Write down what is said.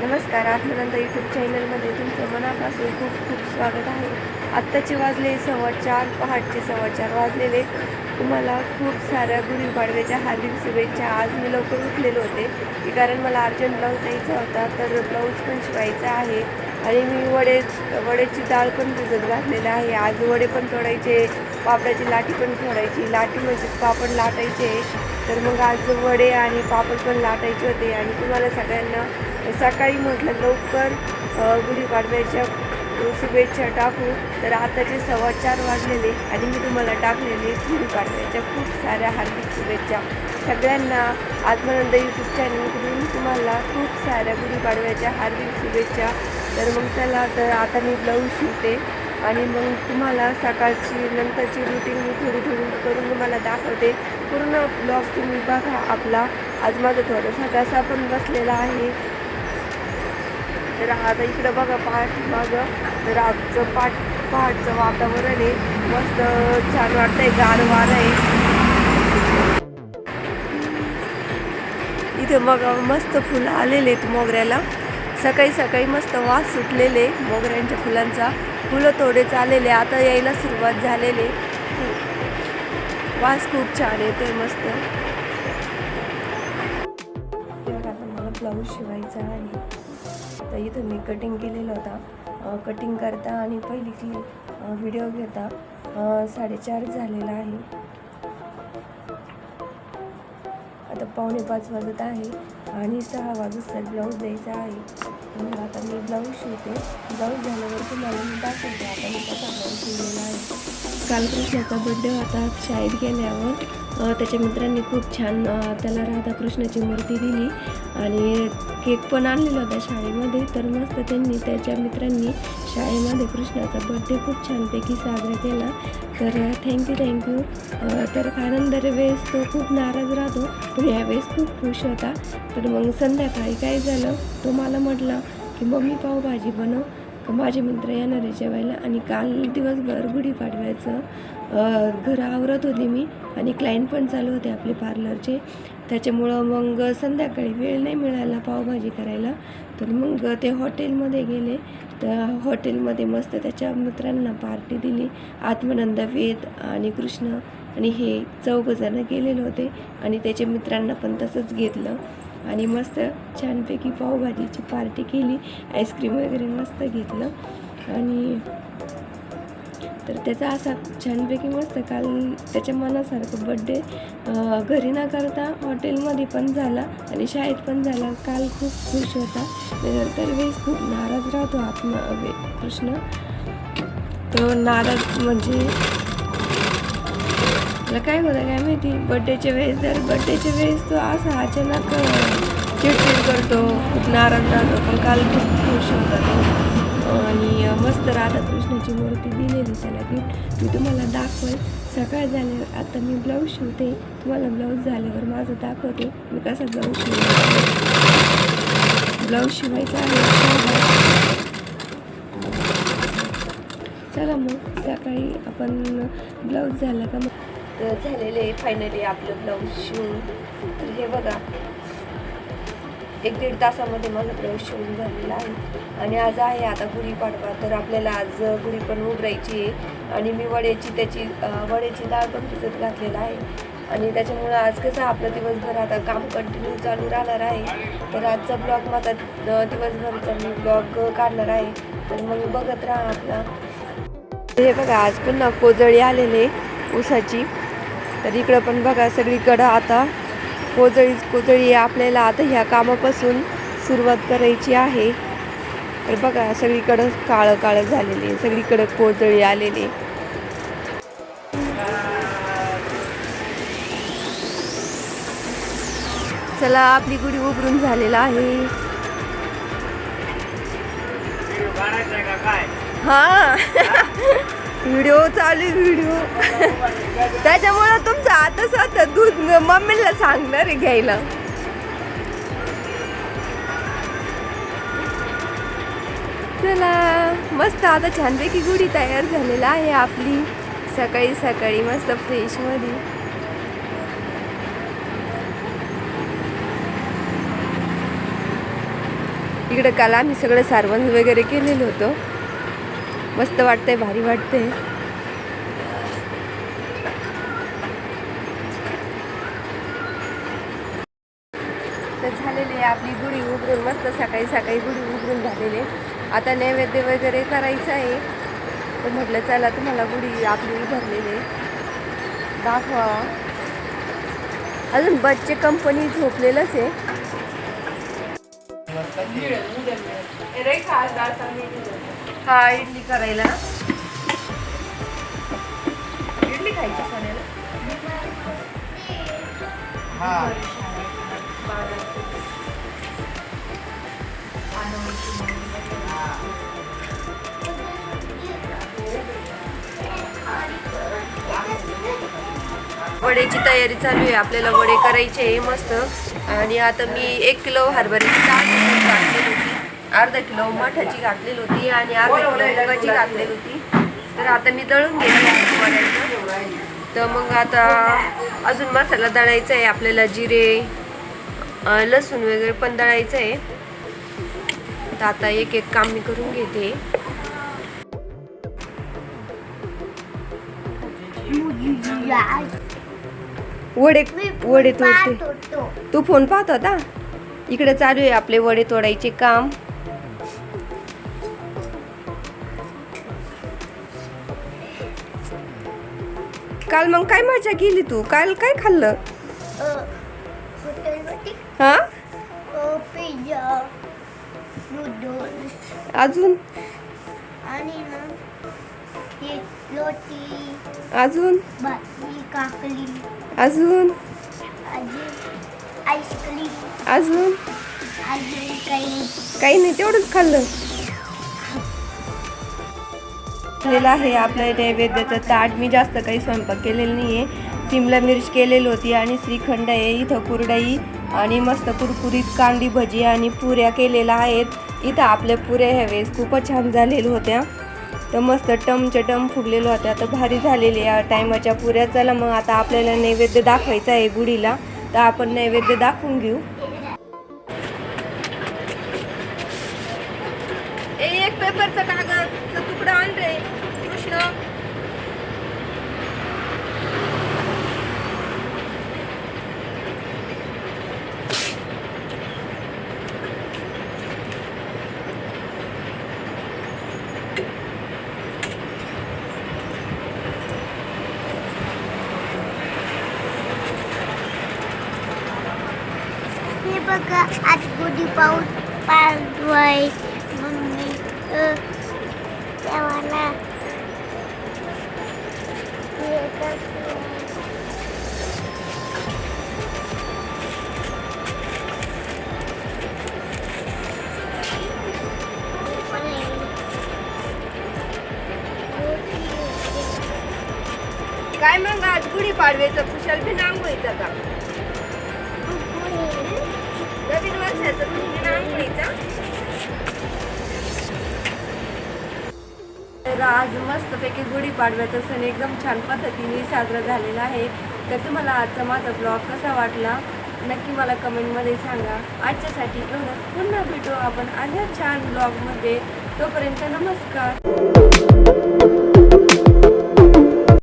नमस्कार आत्मनंद यूट्यूब चॅनलमध्ये तुमचं मनापासून खूप खूप स्वागत आहे. आत्ताचे वाजले सव्वा चार पहाटचे सव्वा चार वाजलेले. तुम्हाला खूप साऱ्या गुढीपाडव्याच्या हार्दिक शुभेच्छा. आज मी लवकर उठलेले होते की कारण मला अर्जंट ब्लाऊज द्यायचा होता तर ब्लाऊज पण शिवायचा आहे. आणि मी वडे वड्याची डाळ पण भिजत घातलेलं आहे. आज वडे पण तोडायचे पापडाची लाटी पण फोडायची. लाटी म्हणजे पापड लाटायचे. तर मग आज वडे आणि पापड पण लाटायचे होते. आणि तुम्हाला सगळ्यांना सकाळी म्हटलं लवकर गुढीपाडव्याच्या शुभेच्छा टाकू. तर आताचे सव्वा चार वाजलेले आणि मी तुम्हाला टाकलेले गुढीपाडव्याच्या खूप साऱ्या हार्दिक शुभेच्छा. सगळ्यांना आत्मानंद यूट्यूब चॅनलकडून तुम्हाला खूप साऱ्या गुढीपाडव्याच्या हार्दिक शुभेच्छा. तर मग त्याला तर आता मी ब्लाऊज शिवते आणि मग तुम्हाला सकाळची नंतरची रुटीन मी थोडी थोडी करून तुम्हाला दाखवते. पूर्ण ब्लॉग तुम्ही बघा आपला. आज माझा थोडासा घसा पण बसलेला आहे. तर आता इकडं बघा पाठ मागं तर आजचं पाठ पहाटचं वातावरण आहे. मस्त छान वाटतंय गारवार आहे. इथे मग मस्त फुलं आलेले आहेत मोगऱ्याला. सकाळी सकाळी मस्त वास सुटलेले मोगऱ्यांच्या फुलांचा. फुलं थोडेच आलेले आता यायला सुरुवात झालेले वास खूप छान येतोय मस्त. आता मला ब्लाऊज शिवायचा आहे. तर इथं मी कटिंग केलेलं होता. कटिंग करता आणि पहिली की व्हिडिओ घेता. साडेचार झालेला आहे. आता पावणे पाच वाजत आहे आणि सहा वाजता ब्लाऊज द्यायचा आहे. मग आता मी ब्लाऊज शिवते. ब्लाऊज झाल्यावर तुम्हाला मी दाखवते. आता मी कसा ब्लाऊज शिवलेला आहे. काल कृष्णाचा बड्डे होता. शाळेत गेल्यावर त्याच्या मित्रांनी खूप छान त्याला राधाकृष्णाची मूर्ती दिली आणि केक पण आणलेला होता शाळेमध्ये. तर मस्त त्यांनी त्याच्या मित्रांनी शाळेमध्ये कृष्णाचा बड्डे खूप छानपैकी साजरा केला. तर थँक्यू थँक्यू तर कारण दरवेळेस तो खूप नाराज राहतो. पण यावेळेस खूप खुश होता. तर मग संध्याकाळी काय झालं? तो मला म्हटला की मम्मी पावभाजी बनव. माझे मित्र येणार आहे जेवायला आणि काल दिवसभर गुढीपाडव्याचं घर आवरत होते मी आणि क्लायंट पण चालू होते आपले पार्लरचे त्याच्यामुळं मग संध्याकाळी वेळ नाही मिळाला पावभाजी करायला. तर मग ते हॉटेलमध्ये गेले. तर हॉटेलमध्ये मस्त त्याच्या मित्रांना पार्टी दिली. आत्मानंद वेद आणि कृष्ण आणि हे चौघजणं गेलेले होते आणि त्याच्या मित्रांना पण तसंच घेतलं. आणि मस्त छानपैकी पावभाजीची पार्टी केली. आईस्क्रीम वगैरे मस्त घेतलं. आणि तर त्याचा असा छानपैकी मस्त काल त्याच्या मनासारखं बड्डे घरी न करता हॉटेलमध्ये पण झाला आणि शाळेत पण झाला. काल खूप खुश होता. तर वेळेस खूप नाराज राहतो आत्मा वे- कृष्ण तो नाराज म्हणजे मला काय होतं काय माहिती? बड्डेच्या वेळेस जर बड्डेच्या वेळेस तो असा अचानक चिडचिड करतो खूप नाराज राहतो. पण काल खूप खुश होता तो. आणि मस्त राधाकृष्णाची मूर्ती दिलेली त्याला गिफ्ट मी तुम्हाला दाखवेल. सकाळ झाल्यावर आता मी ब्लाऊज शिवते. तुम्हाला ब्लाऊज झाल्यावर माझं दाखवते. मी कसा ब्लाऊज शिव ब्लाऊज शिवायचा आहे. चला मग सकाळी आपण ब्लाऊज झाला का मग? झालेलं झालेले आहे फायनली आपलं ब्लाऊज शिवून. तर हे बघा एक दीड तासामध्ये माझा प्रवेश शिवून झालेला आहे. आणि आज आहे आता गुढीपाडवा तर आपल्याला आज गुढी पण उघडायची आहे. आणि मी वड्याची त्याची वड्याची डाळ पण भिजत घातलेला आहे. आणि त्याच्यामुळं आज कसं आपलं दिवसभर आता काम कंटिन्यू चालू राहणार आहे. तर आजचा ब्लॉग माझा दिवसभरचा मी ब्लॉग काढणार आहे. तर मग बघत राहा आपला. हे बघा आज पुन्हा कोजळी आलेले ऊसाची. तर इकडं पण बघा सगळीकडं आता कोजळीच कोजळी. आपल्याला आता ह्या कामापासून सुरुवात करायची आहे तर बघा सगळीकडं काळं काळं झालेले. सगळीकडं कोजळी आलेली. चला आपली गुढी उभरून झालेला आहे हा व्हिडिओ चालू व्हिडिओ. त्याच्यामुळं तुमचं आता स्वतः दूध मम्मीला सांगणार आहे घ्यायला. चला मस्त आता छानपैकी गुढी तयार झालेला आहे आपली. सकाळी सकाळी मस्त फ्रेशमध्ये इकडं काल आम्ही सगळं सारवण वगैरे केलेलं होतं. मस्त वाटतंय भारी वाटतंय तर झालेली आहे आपली गुढी उघडून मस्त सकाळी सकाळी गुढी उघडून झालेली आहे. आता नैवेद्य वगैरे करायचं आहे तर म्हटलं चला तुम्हाला गुढी आपली उभारलेली आहे. दाखवा अजून बच्चे कंपनी झोपलेलंच आहे हा इडली करायला. इडली खायची वड्याची तयारी चालू आहे. आपल्याला वडे करायचे मस्त. आणि आता मी एक किलो हरभऱ्याची डाळ अर्धा किलो मठाची घातलेली होती आणि अर्धा किलो मुगाची घातलेली होती. तर आता मी दळून घेतली तर मग आता अजून मसाला दळायचा आहे आपल्याला जिरे लसूण वगैरे पण दळायचं आहे. तर आता एक एक काम मी करून घेते. वडे वडे तोडते तू फोन पाहत होता? इकडे चालू आहे आपले वडे तोडायचे काम. काल मग काय मजा केली तू? काल काय खाल्लं? हा? अजून? आणि ना हे रोटी अजून? अजून? अजून काही नाही तेवढंच खाल्लं. झालेलं आहे. आपल्या नैवेद्याचं ताट. मी जास्त काही स्वयंपाक केलेलं नाही आहे सिमला मिर्च केलेली होती आणि श्रीखंड आहे. इथं कुरडई आणि मस्त कुरकुरीत कांदी भजी आणि पुऱ्या केलेल्या आहेत. इथं आपल्या पुऱ्या ह्यावेळेस खूपच छान झालेल्या होत्या. तर मस्त टमच्या टम फुगलेल्या होत्या. तर भारी झालेल्या या टायमाच्या पुऱ्या. चला मग आता आपल्याला नैवेद्य दाखवायचा आहे गुढीला. तर आपण नैवेद्य दाखवून घेऊ. पेपरचा कागदचा तुकडा आण रे कृष्ण. हे बघा आज गुढी पाऊस पाडवाय काय मग आज गुढी पाडव्याचं कुशाल बी नांगवायचं का? नवीन वर्षाचं तुम्ही नांगवायचं तर आज मस्तपैकी गुढीपाडव्याचा सण एकदम छान पद्धतीने साजरा झालेला आहे. तर तुम्हाला आजचा माझा ब्लॉग कसा वाटला? नक्की मला कमेंटमध्ये सांगा. आजच्यासाठी एवढंच. पुन्हा भेटू आपण अशा छान ब्लॉगमध्ये तोपर्यंत नमस्कार.